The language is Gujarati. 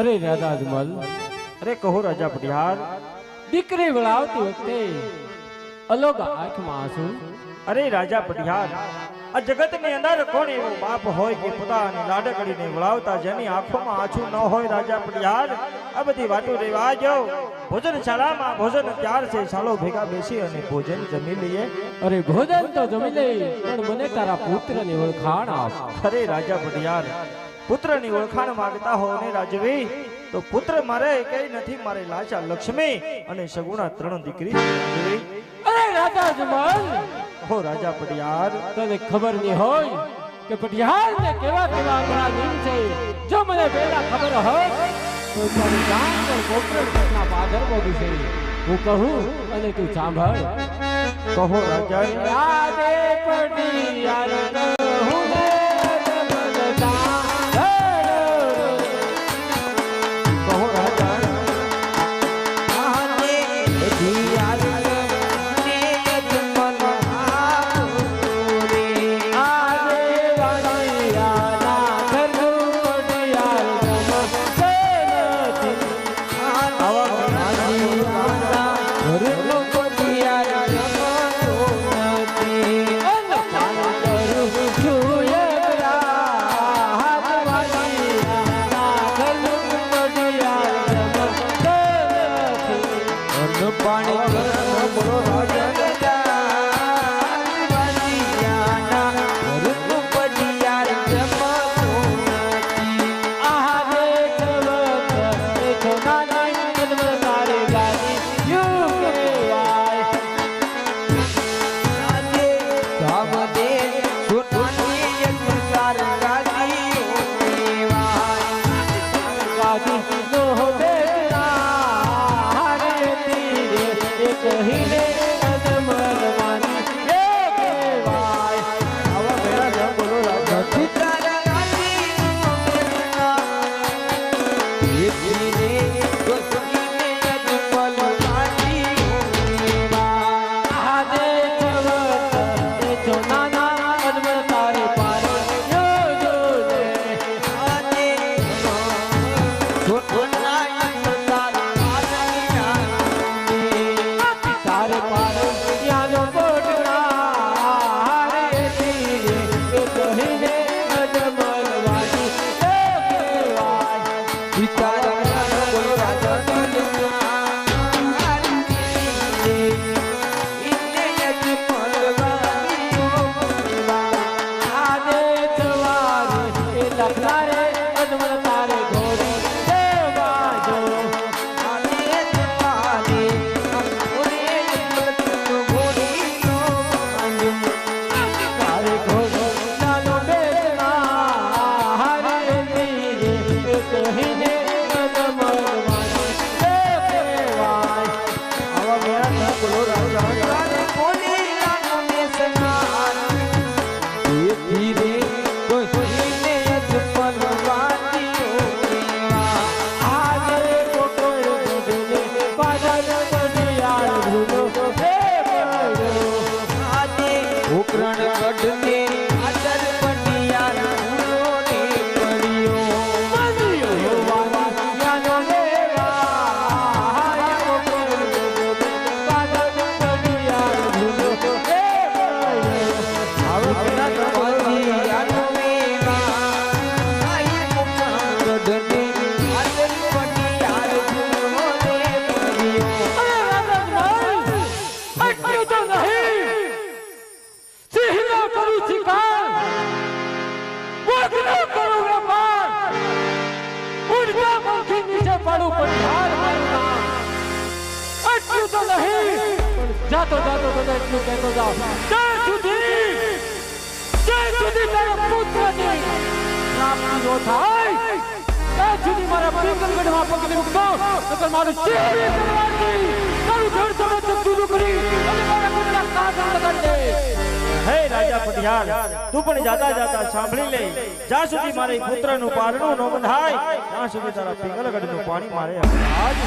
અરે રાધા અજમલ અરે કહો રાજા પટિયાર દીકરી વળાવતી વખતે અલોગ આંખમાં આંસુ. અરે રાજા પટિયાર આ જગતની અંદર કોણ એવો બાપ હોય કે પોતાની લાડકડીને વળાવતા જેની આંખોમાં આછું ન હોય રાજા પટિયાર? આ બધી વાતો રેવા જાઓ ભોજન શાળામાં ભોજન ત્યાર છે શાળો ભેગા બેસી અને ભોજન જમી લઈએ. અરે ભોજન તો જમી લઈએ પણ મને તારા પુત્રની ઓળખાણ આપ. અરે રાજા પટિયાર પુત્રની ઓળખાણ માંગતા હો ને રાજવી તો પુત્ર મારે કઈ નથી મારે લાચા લક્ષ્મી અને સગુણા ત્રણ દીકરી રાજવી. અરે રાજા જમાલ! હો રાજા પટિયાર. તને ખબર નહીં હોય કે પટિયાર ને કેવા કેવા આપણા નીમ છે? જો મને પહેલા ખબર હોત તો તારી જાન પર ગોકળ ઘટના પાદર બોલી છે હું કહું અને તું સાંભળ. કહો રાજા. રાધે પટિયાર જાતો જાતો તને એટલું કહેતો જાઉં જ્યાં સુધી જ્યાં સુધી તારા પુત્રની પ્રાપ્તિ ન થાય ત્યાં સુધી મારા પિંગલગઢમાં પગ મૂકતો નકર મારું ચેહરી કરવાથી તારું જળ તમે ચકચુરું કરી અને મારા પુત્રના કાગળ લગાડે હે રાજા પટિયાલ તું પણ જાતા જાતા સાંભળી લે જ્યાં સુધી મારે પુત્રનું પારણું ન બંધાય ત્યાં સુધી તારા પિંગલગઢનું પાણી મારે આજ